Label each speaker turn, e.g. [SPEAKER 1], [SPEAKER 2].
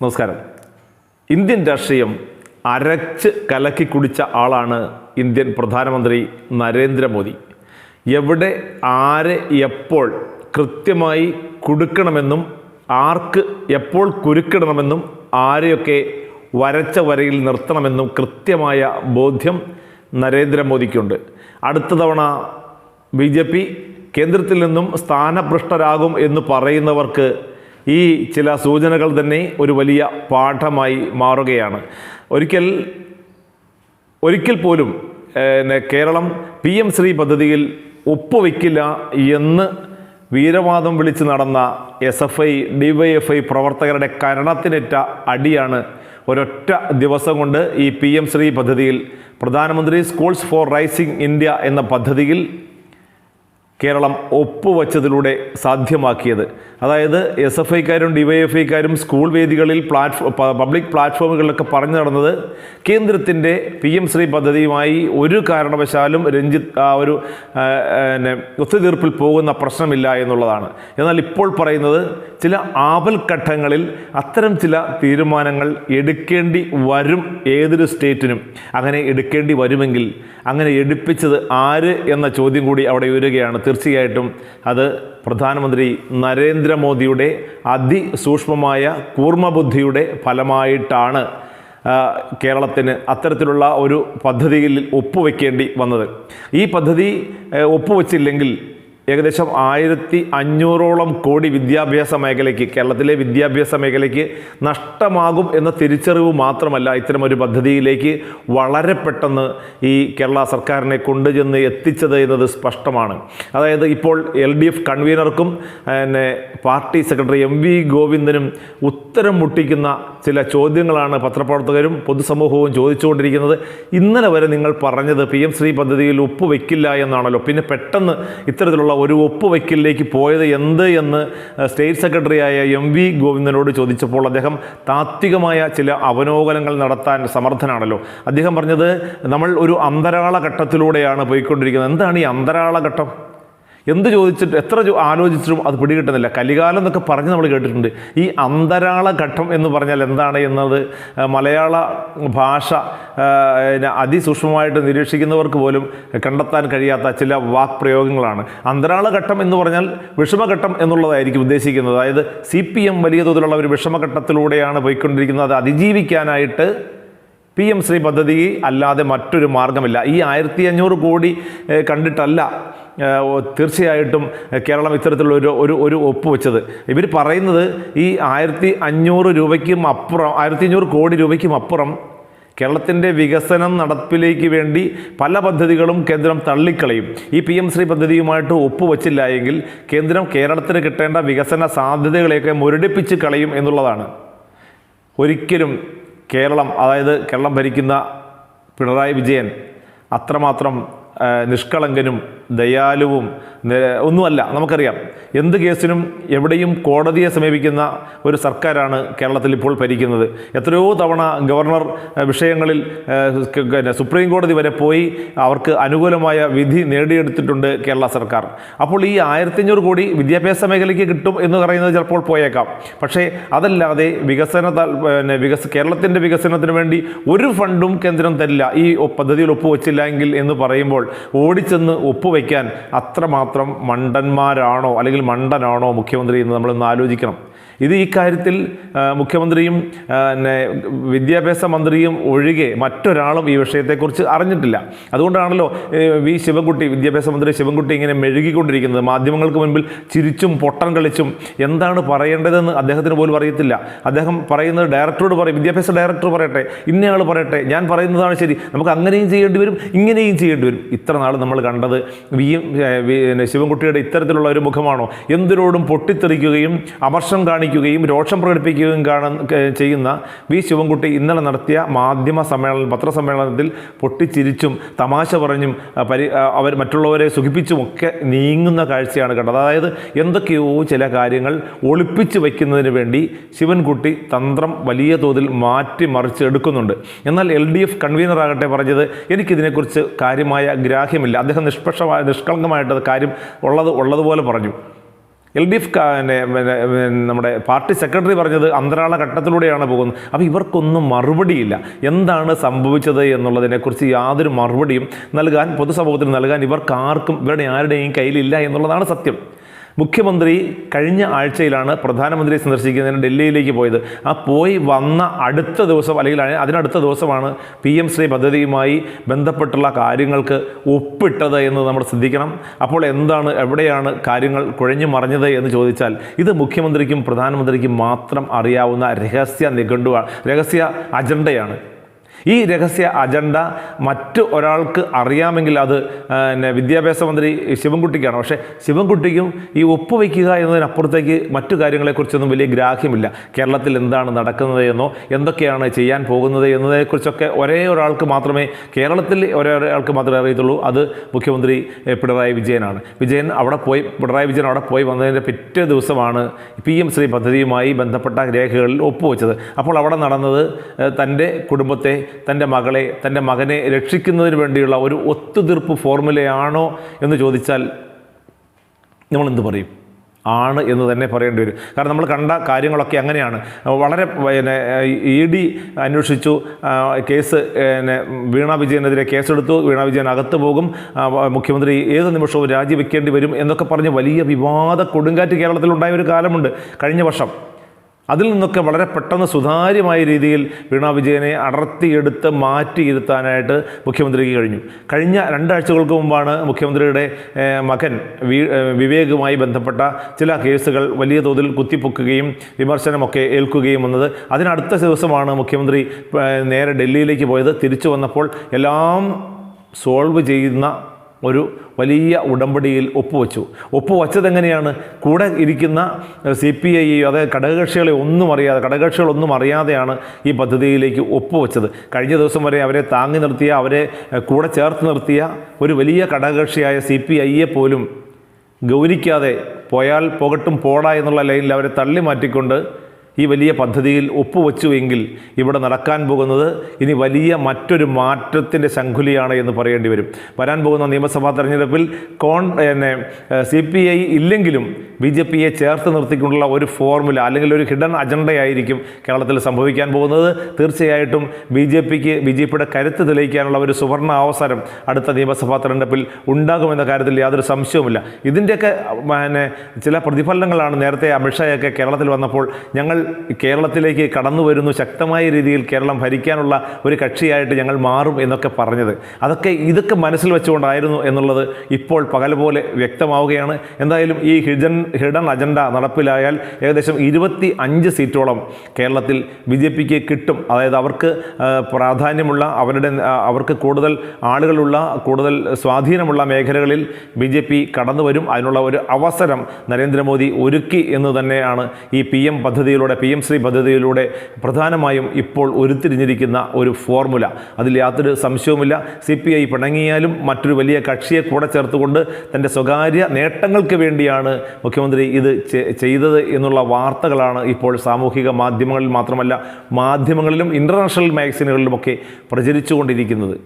[SPEAKER 1] നമസ്കാരം. ഇന്ത്യൻ രാഷ്ട്രീയം അരച്ച് കലക്കി കുടിച്ച ആളാണ് ഇന്ത്യൻ പ്രധാനമന്ത്രി നരേന്ദ്രമോദി. എവിടെ ആരെ എപ്പോൾ കൃത്യമായി കൊടുക്കണമെന്നും ആർക്ക് എപ്പോൾ കുരുക്കിടണമെന്നും ആരെയൊക്കെ വരച്ച വരയിൽ നിർത്തണമെന്നും കൃത്യമായ ബോധ്യം നരേന്ദ്രമോദിക്കുണ്ട്. അടുത്ത തവണ ബി ജെ പി കേന്ദ്രത്തിൽ നിന്നും സ്ഥാനഭ്രഷ്ടരാകും എന്ന് പറയുന്നവർക്ക് ഈ ചില സൂചനകൾ തന്നെ ഒരു വലിയ പാഠമായി മാറുകയാണ്. ഒരിക്കൽ ഒരിക്കൽ പോലും കേരളം പി എം ശ്രീ പദ്ധതിയിൽ ഒപ്പുവെക്കില്ല എന്ന് വീരവാദം വിളിച്ച് നടന്ന എസ് എഫ് ഐ ഡിവൈഎഫ്ഐ പ്രവർത്തകരുടെ കരണത്തിനേറ്റ അടിയാണ് ഒരൊറ്റ ദിവസം കൊണ്ട് ഈ പി എം ശ്രീ പദ്ധതിയിൽ. പ്രധാനമന്ത്രി സ്കൂൾസ് ഫോർ റൈസിംഗ് ഇന്ത്യ എന്ന പദ്ധതിയിൽ കേരളം ഒപ്പുവച്ചതിലൂടെ സാധ്യമാക്കിയത്. അതായത് എസ് എഫ് ഐക്കാരും ഡിവൈഎഫ്ഐക്കാരും സ്കൂൾ വേദികളിൽ പ്ലാറ്റ്ഫോ പബ്ലിക് പ്ലാറ്റ്ഫോമുകളിലൊക്കെ പറഞ്ഞു നടന്നത് കേന്ദ്രത്തിന്റെ പി എം ശ്രീ പദ്ധതിയുമായി ഒരു കാരണവശാലും രഞ്ജിത്ത് ആ ഒരു പിന്നെ ഒത്തുതീർപ്പിൽ പോകുന്ന പ്രശ്നമില്ല എന്നുള്ളതാണ്. എന്നാൽ ഇപ്പോൾ പറയുന്നത് ചില ആപൽഘട്ടങ്ങളിൽ അത്തരം ചില തീരുമാനങ്ങൾ എടുക്കേണ്ടി വരും ഏതൊരു സ്റ്റേറ്റിനും. അങ്ങനെ എടുക്കേണ്ടി വരുമെങ്കിൽ അങ്ങനെ എടുപ്പിച്ചത് ആര് എന്ന ചോദ്യം കൂടി അവിടെ ഉയരുകയാണ്. തീർച്ചയായിട്ടും അത് പ്രധാനമന്ത്രി നരേന്ദ്രമോദിയുടെ അതിസൂക്ഷ്മമായ കൂർമ്മബുദ്ധിയുടെ ഫലമായിട്ടാണ് കേരളത്തിന് അത്തരത്തിലുള്ള ഒരു പദ്ധതിയിൽ ഒപ്പുവെക്കേണ്ടി വന്നത്. ഈ പദ്ധതി ഒപ്പുവെച്ചില്ലെങ്കിൽ ഏകദേശം ആയിരത്തി അഞ്ഞൂറോളം കോടി വിദ്യാഭ്യാസ മേഖലയ്ക്ക് കേരളത്തിലെ വിദ്യാഭ്യാസ മേഖലയ്ക്ക് നഷ്ടമാകും എന്ന തിരിച്ചറിവ് മാത്രമല്ല ഇത്തരമൊരു പദ്ധതിയിലേക്ക് വളരെ പെട്ടെന്ന് ഈ കേരള സർക്കാരിനെ കൊണ്ടുചെന്ന് എത്തിച്ചത് എന്നത് സ്പഷ്ടമാണ്. അതായത് ഇപ്പോൾ എൽ ഡി എഫ് കൺവീനർക്കും പിന്നെ പാർട്ടി സെക്രട്ടറി എം വി ഗോവിന്ദനും ഉത്തരം മുട്ടിക്കുന്ന ചില ചോദ്യങ്ങളാണ് പത്രപ്രവർത്തകരും പൊതുസമൂഹവും ചോദിച്ചുകൊണ്ടിരിക്കുന്നത്. ഇന്നലെ വരെ നിങ്ങൾ പറഞ്ഞത് പി എം ശ്രീ പദ്ധതിയിൽ ഒപ്പുവെക്കില്ല എന്നാണല്ലോ. പിന്നെ പെട്ടെന്ന് ഇത്തരത്തിലുള്ള ഒരു ഒപ്പുവയ്ക്കലിലേക്ക് പോയത് എന്ത് എന്ന് സ്റ്റേറ്റ് സെക്രട്ടറിയായ എം വി ഗോവിന്ദനോട് ചോദിച്ചപ്പോൾ അദ്ദേഹം താത്വികമായ ചില അവലോകനങ്ങൾ നടത്താൻ സമർത്ഥനാണല്ലോ. അദ്ദേഹം പറഞ്ഞത് നമ്മൾ ഒരു അന്തരാള ഘട്ടത്തിലൂടെയാണ് പോയിക്കൊണ്ടിരിക്കുന്നത്. എന്താണ് ഈ അന്തരാള ഘട്ടം? എന്ത് ചോദിച്ചിട്ട് എത്ര ആലോചിച്ചിട്ടും അത് പിടികിട്ടുന്നില്ല. കലികാലം എന്നൊക്കെ പറഞ്ഞ് നമ്മൾ കേട്ടിട്ടുണ്ട്. ഈ അന്തരാള ഘട്ടം എന്ന് പറഞ്ഞാൽ എന്താണ് എന്നത്? മലയാള ഭാഷ അതിസൂക്ഷ്മമായിട്ട് നിരീക്ഷിക്കുന്നവർക്ക് പോലും കണ്ടെത്താൻ കഴിയാത്ത ചില വാക്പ്രയോഗങ്ങളാണ്. അന്തരാള ഘട്ടം എന്ന് പറഞ്ഞാൽ വിഷമഘട്ടം എന്നുള്ളതായിരിക്കും ഉദ്ദേശിക്കുന്നത്. അതായത് സി പി എം വലിയ തോതിലുള്ള ഒരു വിഷമഘട്ടത്തിലൂടെയാണ് പോയിക്കൊണ്ടിരിക്കുന്നത്. അത് അതിജീവിക്കാനായിട്ട് പി എം ശ്രീ പദ്ധതി അല്ലാതെ മറ്റൊരു മാർഗമില്ല ഈ ആയിരത്തി അഞ്ഞൂറ് കോടി കണ്ടിട്ടല്ല തീർച്ചയായിട്ടും കേരളം ഇത്തരത്തിലുള്ള ഒരു ഒരു ഒപ്പ് വെച്ചത്. ഇവർ പറയുന്നത് ഈ ആയിരത്തി അഞ്ഞൂറ് രൂപയ്ക്കും അപ്പുറം ആയിരത്തി അഞ്ഞൂറ് കോടി രൂപയ്ക്കും അപ്പുറം കേരളത്തിന്റെ വികസനം നടപ്പിലേക്ക് വേണ്ടി പല പദ്ധതികളും കേന്ദ്രം തള്ളിക്കളയും. ഈ പി എം ശ്രീ പദ്ധതിയുമായിട്ട് ഒപ്പുവച്ചില്ല എങ്കിൽ കേന്ദ്രം കേരളത്തിന് കിട്ടേണ്ട വികസന സാധ്യതകളെയൊക്കെ മുരടിപ്പിച്ച് കളയും എന്നുള്ളതാണ്. ഒരിക്കലും കേരളം അതായത് കേരളം ഭരിക്കുന്ന പിണറായി വിജയൻ അത്രമാത്രം നിഷ്കളങ്കനും ദയാലുവും ഒന്നുമല്ല നമുക്കറിയാം. എന്ത് കേസിനും എവിടെയും കോടതിയെ സമീപിക്കുന്ന ഒരു സർക്കാരാണ് കേരളത്തിൽ ഇപ്പോൾ ഭരിക്കുന്നത്. എത്രയോ തവണ ഗവർണർ വിഷയങ്ങളിൽ സുപ്രീം കോടതി വരെ പോയി അവർക്ക് അനുകൂലമായ വിധി നേടിയെടുത്തിട്ടുണ്ട് കേരള സർക്കാർ. അപ്പോൾ ഈ ആയിരത്തി അഞ്ഞൂറ് കോടി വിദ്യാഭ്യാസ മേഖലയ്ക്ക് കിട്ടും എന്ന് പറയുന്നത് ചിലപ്പോൾ പോയേക്കാം. പക്ഷേ അതല്ലാതെ വികസന പിന്നെ വികസ കേരളത്തിന്റെ വികസനത്തിന് വേണ്ടി ഒരു ഫണ്ടും കേന്ദ്രം തരില്ല. ഈ പദ്ധതിയിൽ ഒപ്പുവെച്ചില്ല എങ്കിൽ എന്ന് പറയുമ്പോൾ ഓടിച്ചെന്ന് ഒപ്പുവയ്ക്കാൻ അത്രമാത്രം മണ്ടന്മാരാണോ അല്ലെങ്കിൽ മണ്ടനാണോ മുഖ്യമന്ത്രി എന്ന് നമ്മളൊന്ന് ആലോചിക്കണം. ഇത് ഈ കാര്യത്തിൽ മുഖ്യമന്ത്രിയും പിന്നെ വിദ്യാഭ്യാസ മന്ത്രിയും ഒഴികെ മറ്റൊരാളും ഈ വിഷയത്തെക്കുറിച്ച് അറിഞ്ഞിട്ടില്ല. അതുകൊണ്ടാണല്ലോ വി ശിവൻകുട്ടി വിദ്യാഭ്യാസ മന്ത്രി ശിവൻകുട്ടി ഇങ്ങനെ മെഴുകിക്കൊണ്ടിരിക്കുന്നത്. മാധ്യമങ്ങൾക്ക് മുൻപിൽ ചിരിച്ചും പൊട്ടം കളിച്ചും എന്താണ് പറയേണ്ടതെന്ന് അദ്ദേഹത്തിന് പോലും അറിയത്തില്ല. അദ്ദേഹം പറയുന്നത് ഡയറക്ടറോട് പറയും വിദ്യാഭ്യാസ ഡയറക്ടർ പറയട്ടെ ഇന്നയാൾ പറയട്ടെ ഞാൻ പറയുന്നതാണ് ശരി നമുക്ക് അങ്ങനെയും ചെയ്യേണ്ടി വരും ഇങ്ങനെയും ചെയ്യേണ്ടി വരും. ഇത്ര നാൾ നമ്മൾ കണ്ടത് വി ശിവൻകുട്ടിയുടെ ഇത്തരത്തിലുള്ള ഒരു മുഖമാണോ? എന്തിനോടും പൊട്ടിത്തെറിക്കുകയും അമർഷം കാണിക്കുകയും രോഷം പ്രകടിപ്പിക്കുകയും കാണുന്ന ചെയ്യുന്ന വി ശിവൻകുട്ടി ഇന്നലെ നടത്തിയ മാധ്യമ സമ്മേളനം പത്രസമ്മേളനത്തിൽ പൊട്ടിച്ചിരിച്ചും തമാശ പറഞ്ഞും പരി അവർ മറ്റുള്ളവരെ സുഖിപ്പിച്ചും ഒക്കെ നീങ്ങുന്ന കാഴ്ചയാണ് കണ്ടത്. അതായത് എന്തൊക്കെയോ ചില കാര്യങ്ങൾ ഒളിപ്പിച്ച് വയ്ക്കുന്നതിന് വേണ്ടി ശിവൻകുട്ടി തന്ത്രം വലിയ തോതിൽ മാറ്റി മറിച്ച് എടുക്കുന്നുണ്ട്. എന്നാൽ എൽ ഡി എഫ് കൺവീനറാകട്ടെ പറഞ്ഞത് എനിക്കിതിനെക്കുറിച്ച് കാര്യമായ ഗ്രാഹ്യമില്ല. അദ്ദേഹം നിഷ്പക്ഷമായ നിഷ്കളങ്കമായിട്ട് കാര്യം ഉള്ളത് ഉള്ളതുപോലെ പറഞ്ഞു. എൽ ഡി എഫ് നമ്മുടെ പാർട്ടി സെക്രട്ടറി പറഞ്ഞത് അന്തരാള ഘട്ടത്തിലൂടെയാണ് പോകുന്നത്. അപ്പോൾ ഇവർക്കൊന്നും മറുപടിയില്ല. എന്താണ് സംഭവിച്ചത് എന്നുള്ളതിനെക്കുറിച്ച് യാതൊരു മറുപടിയും നൽകാൻ പൊതുസമൂഹത്തിന് നൽകാൻ ഇവർക്ക് ആർക്കും ഇവരുടെ ആരുടെയും കയ്യിലില്ല എന്നുള്ളതാണ് സത്യം. മുഖ്യമന്ത്രി കഴിഞ്ഞ ആഴ്ചയിലാണ് പ്രധാനമന്ത്രിയെ സന്ദർശിക്കുന്നതിന് ഡൽഹിയിലേക്ക് പോയത്. ആ പോയി വന്ന അടുത്ത ദിവസം അല്ലെങ്കിൽ അതിനടുത്ത ദിവസമാണ് പി എം ശ്രീ പദ്ധതിയുമായി ബന്ധപ്പെട്ടുള്ള കാര്യങ്ങൾക്ക് ഒപ്പിട്ടത് എന്ന് നമ്മൾ ശ്രദ്ധിക്കണം. അപ്പോൾ എന്താണ് എവിടെയാണ് കാര്യങ്ങൾ കുഴഞ്ഞു മറിഞ്ഞത് എന്ന് ചോദിച്ചാൽ ഇത് മുഖ്യമന്ത്രിക്കും പ്രധാനമന്ത്രിക്കും മാത്രം അറിയാവുന്ന രഹസ്യ നിഘണ്ടുവാണ് രഹസ്യ അജണ്ടയാണ്. ഈ രഹസ്യ അജണ്ട മറ്റു ഒരാൾക്ക് അറിയാമെങ്കിൽ അത് പിന്നെ വിദ്യാഭ്യാസ മന്ത്രി ശിവൻകുട്ടിക്കാണ്. പക്ഷേ ശിവൻകുട്ടിക്കും ഈ ഒപ്പുവയ്ക്കുക എന്നതിനപ്പുറത്തേക്ക് മറ്റു കാര്യങ്ങളെക്കുറിച്ചൊന്നും വലിയ ഗ്രാഹ്യമില്ല. കേരളത്തിൽ എന്താണ് നടക്കുന്നത് എന്നോ എന്തൊക്കെയാണ് ചെയ്യാൻ പോകുന്നത് എന്നതിനെക്കുറിച്ചൊക്കെ ഒരേ ഒരാൾക്ക് മാത്രമേ കേരളത്തിൽ ഒരേ ഒരാൾക്ക് മാത്രമേ അറിയത്തുള്ളൂ. അത് മുഖ്യമന്ത്രി പിണറായി വിജയനാണ്. വിജയൻ അവിടെ പോയി പിണറായി വിജയൻ അവിടെ പോയി വന്നതിന്റെ പിറ്റേ ദിവസമാണ് പി എം ശ്രീ പദ്ധതിയുമായി ബന്ധപ്പെട്ട രേഖകളിൽ ഒപ്പുവെച്ചത് അപ്പോൾ അവിടെ നടന്നത് തന്റെ കുടുംബത്തെ തന്റെ മകളെ തന്റെ മകനെ രക്ഷിക്കുന്നതിന് വേണ്ടിയുള്ള ഒരു ഒത്തുതീർപ്പ് ഫോർമുലയാണോ എന്ന് ചോദിച്ചാൽ നമ്മൾ എന്ത് പറയും? ആണ് എന്ന് തന്നെ പറയേണ്ടി വരും. കാരണം നമ്മൾ കണ്ട കാര്യങ്ങളൊക്കെ അങ്ങനെയാണ്. വളരെ പിന്നെ ഇ ഡി അന്വേഷിച്ചു. കേസ് പിന്നെ വീണ വിജയനെതിരെ കേസെടുത്തു. വീണ വിജയൻ അകത്ത് പോകും. മുഖ്യമന്ത്രി ഏത് നിമിഷവും രാജിവെക്കേണ്ടി വരും എന്നൊക്കെ പറഞ്ഞ് വലിയ വിവാദ കൊടുങ്കാറ്റ് കേരളത്തിലുണ്ടായ ഒരു കാലമുണ്ട്. കഴിഞ്ഞ വർഷം അതിൽ നിന്നൊക്കെ വളരെ പെട്ടെന്ന് സുതാര്യമായ രീതിയിൽ വീണാ വിജയനെ അടർത്തിയെടുത്ത് മാറ്റിയിരുത്താനായിട്ട് മുഖ്യമന്ത്രിക്ക് കഴിഞ്ഞു. കഴിഞ്ഞ രണ്ടാഴ്ചകൾക്ക് മുമ്പാണ് മുഖ്യമന്ത്രിയുടെ മകൻ വിവേകുമായി ബന്ധപ്പെട്ട ചില കേസുകൾ വലിയ തോതിൽ കുത്തിപ്പൊക്കുകയും വിമർശനമൊക്കെ ഏൽക്കുകയും വന്നത്. അതിനടുത്ത ദിവസമാണ് മുഖ്യമന്ത്രി നേരെ ഡൽഹിയിലേക്ക് പോയത്. തിരിച്ചു വന്നപ്പോൾ എല്ലാം സോൾവ് ചെയ്യുന്ന ഒരു വലിയ ഉടമ്പടിയിൽ ഒപ്പുവെച്ചു. ഒപ്പുവെച്ചത് എങ്ങനെയാണ് കൂടെ ഇരിക്കുന്ന സി പി ഐ അതായത് ഘടകകക്ഷികളെ ഒന്നും അറിയാതെ ഘടകകക്ഷികളൊന്നും അറിയാതെയാണ് ഈ പദ്ധതിയിലേക്ക് ഒപ്പുവെച്ചത്. കഴിഞ്ഞ ദിവസം വരെ അവരെ താങ്ങി നിർത്തിയ അവരെ കൂടെ ചേർത്ത് നിർത്തിയ ഒരു വലിയ ഘടകകക്ഷിയായ സി പി ഐയെ പോലും ഗൗനിക്കാതെ പോയാൽ പോകട്ടും പോടാ എന്നുള്ള ലൈനിൽ അവരെ തള്ളി മാറ്റിക്കൊണ്ട് ഈ വലിയ പദ്ധതിയിൽ ഒപ്പുവെച്ചുവെങ്കിൽ ഇവിടെ നടക്കാൻ പോകുന്നത് ഇനി വലിയ മറ്റൊരു മാറ്റത്തിന്റെ ശംഖുലിയാണ് എന്ന് പറയേണ്ടി വരും. വരാൻ പോകുന്ന നിയമസഭാ തെരഞ്ഞെടുപ്പിൽ കോൺ പിന്നെ സി പി ഐ ഇല്ലെങ്കിലും ബി ജെ പിയെ ചേർത്ത് നിർത്തിക്കൊണ്ടുള്ള ഒരു ഫോർമുല അല്ലെങ്കിൽ ഒരു ഹിഡൻ അജണ്ടയായിരിക്കും കേരളത്തിൽ സംഭവിക്കാൻ പോകുന്നത്. തീർച്ചയായിട്ടും ബി ജെ പിക്ക് ബി ജെ പിയുടെ കരുത്ത് തെളിയിക്കാനുള്ള ഒരു സുവർണ അവസരം അടുത്ത നിയമസഭാ തെരഞ്ഞെടുപ്പിൽ ഉണ്ടാകുമെന്ന കാര്യത്തിൽ യാതൊരു സംശയവുമില്ല. ഇതിന്റെയൊക്കെ പിന്നെ ചില പ്രതിഫലനങ്ങളാണ് നേരത്തെ അമിത്ഷായൊക്കെ കേരളത്തിൽ വന്നപ്പോൾ ഞങ്ങൾ കേരളത്തിലേക്ക് കടന്നു വരുന്നു. ശക്തമായ രീതിയിൽ കേരളം ഭരിക്കാനുള്ള ഒരു കക്ഷിയായിട്ട് ഞങ്ങൾ മാറും എന്നൊക്കെ പറഞ്ഞത്. അതൊക്കെ ഇതൊക്കെ മനസ്സിൽ വെച്ചുകൊണ്ടായിരുന്നു എന്നുള്ളത് ഇപ്പോൾ പകൽ പോലെ വ്യക്തമാവുകയാണ്. എന്തായാലും ഈ ഹിഡൻ ഹിഡൻ അജണ്ട നടപ്പിലായാൽ ഏകദേശം ഇരുപത്തി അഞ്ച് സീറ്റോളം കേരളത്തിൽ ബി ജെ പിക്ക് കിട്ടും. അതായത് അവർക്ക് പ്രാധാന്യമുള്ള അവരുടെ അവർക്ക് കൂടുതൽ ആളുകളുള്ള കൂടുതൽ സ്വാധീനമുള്ള മേഖലകളിൽ ബി ജെ പി കടന്നു വരും. അതിനുള്ള ഒരു അവസരം നരേന്ദ്രമോദി ഒരുക്കി എന്ന് തന്നെയാണ് ഈ പി എം പദ്ധതിയിലൂടെ പി എം ശ്രീ പദ്ധതിയിലൂടെ പ്രധാനമായും ഇപ്പോൾ ഉരുത്തിരിഞ്ഞിരിക്കുന്ന ഒരു ഫോർമുല. അതിൽ യാതൊരു സംശയവുമില്ല. സി പി ഐ പിണങ്ങിയാലും മറ്റൊരു വലിയ കക്ഷിയെ കൂടെ ചേർത്തുകൊണ്ട് തന്റെ സ്വകാര്യ നേട്ടങ്ങൾക്ക് വേണ്ടിയാണ് മുഖ്യമന്ത്രി ഇത് ചെയ്തത് എന്നുള്ള വാർത്തകളാണ് ഇപ്പോൾ സാമൂഹിക മാധ്യമങ്ങളിൽ മാത്രമല്ല മാധ്യമങ്ങളിലും ഇന്റർനാഷണൽ മാഗസിനുകളിലുമൊക്കെ പ്രചരിച്ചുകൊണ്ടിരിക്കുന്നത്.